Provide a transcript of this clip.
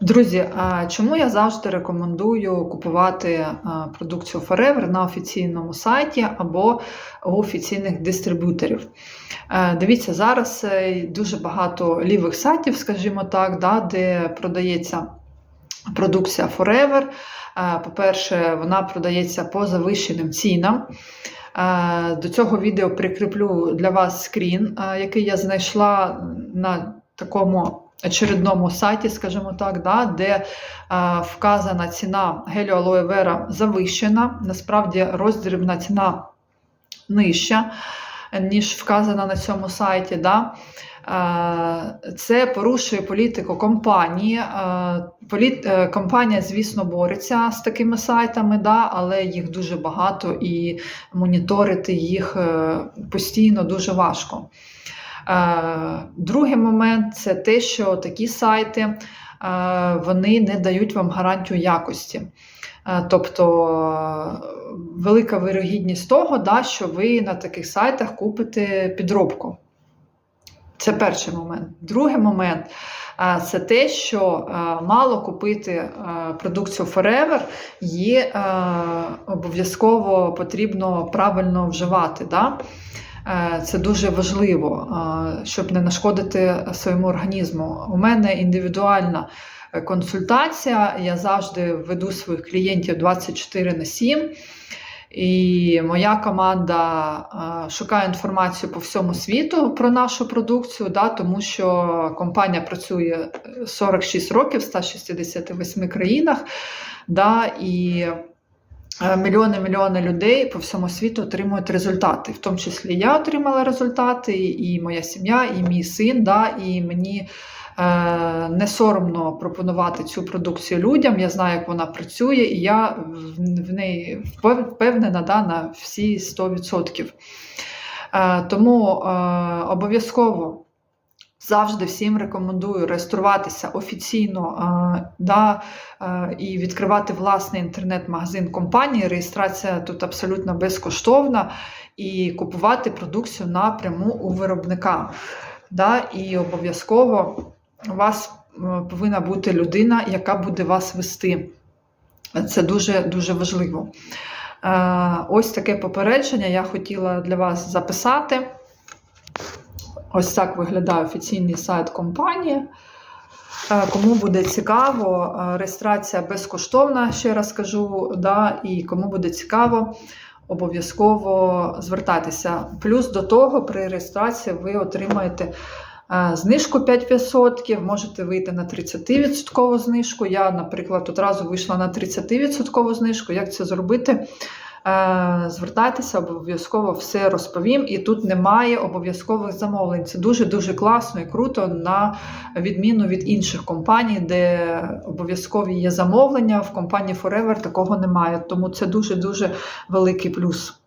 Друзі, чому я завжди рекомендую купувати продукцію Forever на офіційному сайті або у офіційних дистриб'юторів? Е, Дивіться, зараз е, дуже багато лівих сайтів, скажімо так, да, де продається продукція Forever. Е, По-перше, вона продається по завищеним цінам. До цього відео прикріплю для вас скрін, який я знайшла на такому очередному сайті, скажімо так, да, де е, вказана ціна гелю алоe вера завищена. Насправді роздрібна ціна нижча, ніж вказана на цьому сайті. Да. Е, Це порушує політику компанії. Е, політ- е, Компанія, звісно, бореться з такими сайтами, да, але їх дуже багато і моніторити їх е, постійно дуже важко. Е, Другий момент це те, що такі сайти е, вони не дають вам гарантію якості. Е, Тобто велика вирогідність того, да, що ви на таких сайтах купите підробку. Це перший момент. Другий момент це те, що мало купити продукцію Forever, її обов'язково потрібно правильно вживати. Да? Е, Це дуже важливо, е, щоб не нашкодити своєму організму. У мене індивідуальна е, консультація. Я завжди веду своїх клієнтів 24 на 7. І моя команда шукає інформацію по всьому світу про нашу продукцію, да, тому що компанія працює 46 років в 168 країнах. Да, і Мільйони мільйони людей по всьому світу отримують результати. В тому числі я отримала результати, і моя сім'я, і мій син. Да, і мені е, не соромно пропонувати цю продукцію людям. Я знаю, як вона працює, і я в, неї впевнена да, на всі 100%. Е, тому е, обов'язково. Завжди всім рекомендую реєструватися офіційно е, да, е, і відкривати власний інтернет-магазин компанії. Реєстрація тут абсолютно безкоштовна і купувати продукцію напряму у виробника. Да, і обов'язково у вас е, повинна бути людина, яка буде вас вести. Це дуже дуже важливо. Ось таке попередження я хотіла для вас записати. Ось так виглядає офіційний сайт компанії. Е, Кому буде цікаво, е, реєстрація безкоштовна, ще раз кажу, да, і кому буде цікаво, обов'язково звертайтеся. Плюс до того, при реєстрації ви отримаєте е, знижку 5%, можете вийти на 30% знижку. Я, наприклад, одразу вийшла на 30% знижку. Як це зробити? Е, Звертайтеся, обов'язково все розповім. І тут немає обов'язкових замовлень. Це дуже-дуже класно і круто, на відміну від інших компаній, де обов'язкові є замовлення. В компанії Forever такого немає. Тому це дуже-дуже великий плюс.